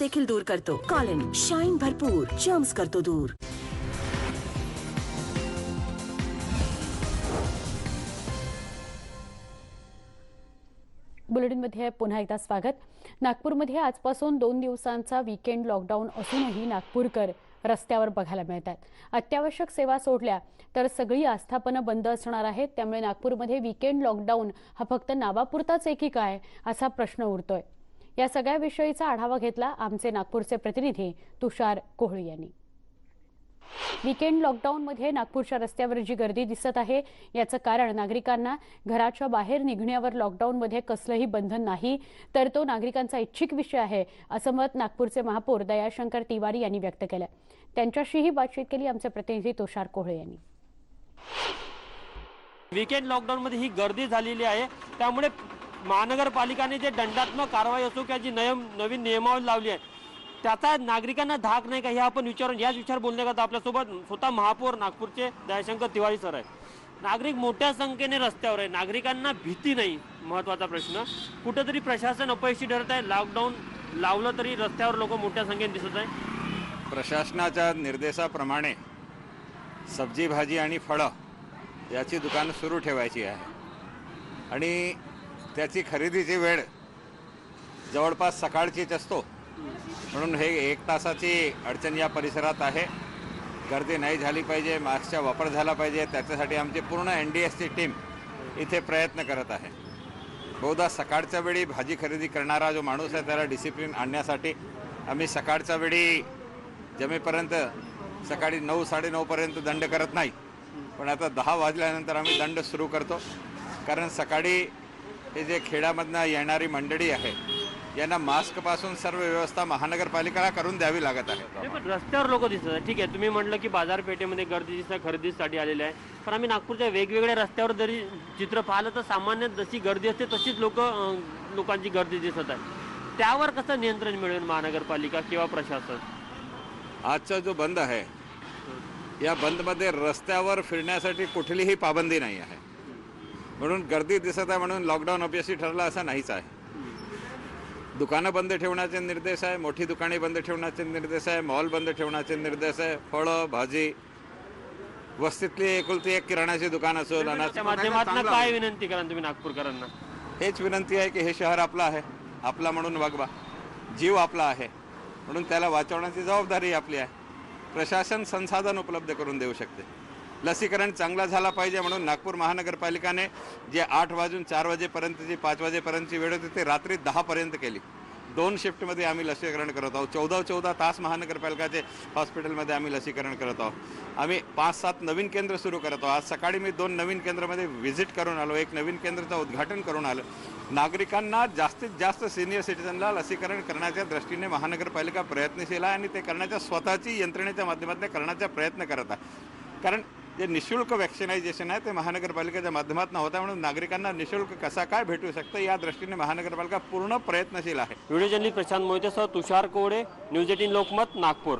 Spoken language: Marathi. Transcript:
देखील दूर करतो. कॉलिन शाईन भरपूर. जम्स करतो दूर. बुलेटिनमध्ये पुन्हा एकदा स्वागत. नागपूरमध्ये आजपासून दोन दिवसांचा वीकेंड लॉकडाऊन असूनही नागपूरकर रस्त्यावर बघायला मिळतात. अत्यावश्यक सेवा सोडल्या तर सगळी आस्थापनं बंद असणार आहेत. त्यामुळे नागपूरमध्ये वीकेंड लॉकडाऊन हा फक्त नावापुरताच आहे काय असा प्रश्न उरतोय या सगळ्या विषयीचा आढावा घेतला आमचे नागपूरचे प्रतिनिधी तुषार कोहळी यांनी. विकेंड लॉकडाऊनमध्ये नागपूरच्या रस्त्यावर जी गर्दी दिसत आहे याचं कारण नागरिकांना घराच्या बाहेर निघण्यावर लॉकडाऊनमध्ये कसलंही बंधन नाही तर तो नागरिकांचा इच्छिक विषय आहे असं मत नागपूरचे महापौर दयाशंकर तिवारी यांनी व्यक्त केलं. त्यांच्याशीही बातचीत केली आमचे प्रतिनिधी तुषार कोहळे यांनी. विकेंड लॉकडाऊनमध्ये ही गर्दी झालेली आहे त्यामुळे महानगरपालिकाने जे दंडात्मक कारवाई असो किंवा जी नियम नवीन नियमावली लावली आहे त्याचा नागरिकांना धाक नाही का हे आपण विचारून याच विचार बोलण्याकरता आपल्यासोबत स्वतः महापौर नागपूरचे दयाशंकर तिवारी सर आहे नागरिक मोठ्या संख्येने रस्त्यावर आहे नागरिकांना भीती नाही महत्त्वाचा प्रश्न. कुठंतरी प्रशासन अपयशी ठरत आहे. लॉकडाऊन लावलं तरी रस्त्यावर लोक मोठ्या संख्येने दिसत आहे प्रशासनाच्या निर्देशाप्रमाणे सब्जी भाजी आणि फळं याची दुकानं सुरू ठेवायची आहे. आणि त्याची खरेदीची वेळ जवळपास सकाळचीच असतो. म्हणून हे एक तासाची अडचण या परिसरात आहे. गर्दी नाही झाली पाहिजे मास्कचा वापर झाला पाहिजे त्याच्यासाठी आमची पूर्ण एन डी एसची टीम इथे प्रयत्न करत आहे. बहुधा सकाळच्या वेळी भाजी खरेदी करणारा जो माणूस आहे त्याला डिसिप्लिन आणण्यासाठी आम्ही सकाळच्या वेळी जमेपर्यंत सकाळी नऊ साडेनऊपर्यंत दंड करत नाही. पण आता दहा वाजल्यानंतर आम्ही दंड सुरू करतो. कारण सकाळी हे जे खेड्यामधनं येणारी मंडळी आहे यांना मास्कपासून सर्व व्यवस्था महानगरपालिकेला करून द्यावी लागत आहे. पण रस्त्यावर लोक दिसत आहेत. ठीक आहे तुम्ही म्हटलं की बाजारपेठेमध्ये गर्दी दिसत आहे, खरेदीसाठी आलेले आहे. पण आम्ही नागपूरच्या वेगवेगळ्या रस्त्यावर जरी चित्र पाहिलं तर सामान्य जशी गर्दी असते तशीच लोक लोकांची गर्दी दिसत आहे. त्यावर कसं नियंत्रण मिळेल महानगरपालिका किंवा प्रशासन? आजचा जो बंद आहे या बंदमध्ये रस्त्यावर फिरण्यासाठी कुठलीही पाबंदी नाही आहे. म्हणून गर्दी दिसत आहे म्हणून लॉकडाऊन अपयशी ठरलं असं नाहीच आहे. दुकानं बंद ठेवण्याचे निर्देश आहे मोठी दुकाने बंद ठेवण्याचे निर्देश आहे मॉल बंद ठेवण्याचे निर्देश आहे फळं भाजी वस्तीतली एकुलती एक किराणाची दुकान असो त्या माध्यमातून काय विनंती करा तुम्ही नागपूरकरांना? हेच विनंती आहे की हे शहर आपलं आहे आपला म्हणून वागवा. जीव आपला आहे म्हणून त्याला वाचवण्याची जबाबदारी आपली आहे. प्रशासन संसाधन उपलब्ध करून देऊ शकते. लसीकरण चांगला झाला पाहिजे म्हणून नागपूर महानगरपालिकाने जे आठ वाजून चार वाजेपर्यंतची पाच वाजेपर्यंतची वेळ होती ते रात्री दहापर्यंत केली. दोन शिफ्टमध्ये आम्ही लसीकरण करत आहोत. चौदा चौदा तास महानगरपालिकाचे हॉस्पिटलमध्ये आम्ही लसीकरण करत आहोत. आम्ही पाच सात नवीन केंद्र सुरू करत आहोत. आज सकाळी मी दोन नवीन केंद्रामध्ये व्हिजिट करून आलो. एक नवीन केंद्राचं उद्घाटन करून आलं. नागरिकांना जास्तीत जास्त सिनियर सिटीजनला लसीकरण करण्याच्या दृष्टीने महानगरपालिका प्रयत्नशील आहे आणि ते करण्याच्या स्वतःची यंत्रणेच्या माध्यमातून करण्याचा प्रयत्न करत आहे. कारण जे निशुल्क वॅक्सिनायझेशन आहे ते महानगरपालिकेच्या माध्यमातून होतं म्हणून नागरिकांना निशुल्क कसा काय भेटू शकतं या दृष्टीने महानगरपालिका पूर्ण प्रयत्नशील आहे. व्हिडिओ जर्नलिस्ट प्रशांत मोहितेसह तुषार कोडे न्यूज एटीन लोकमत नागपूर.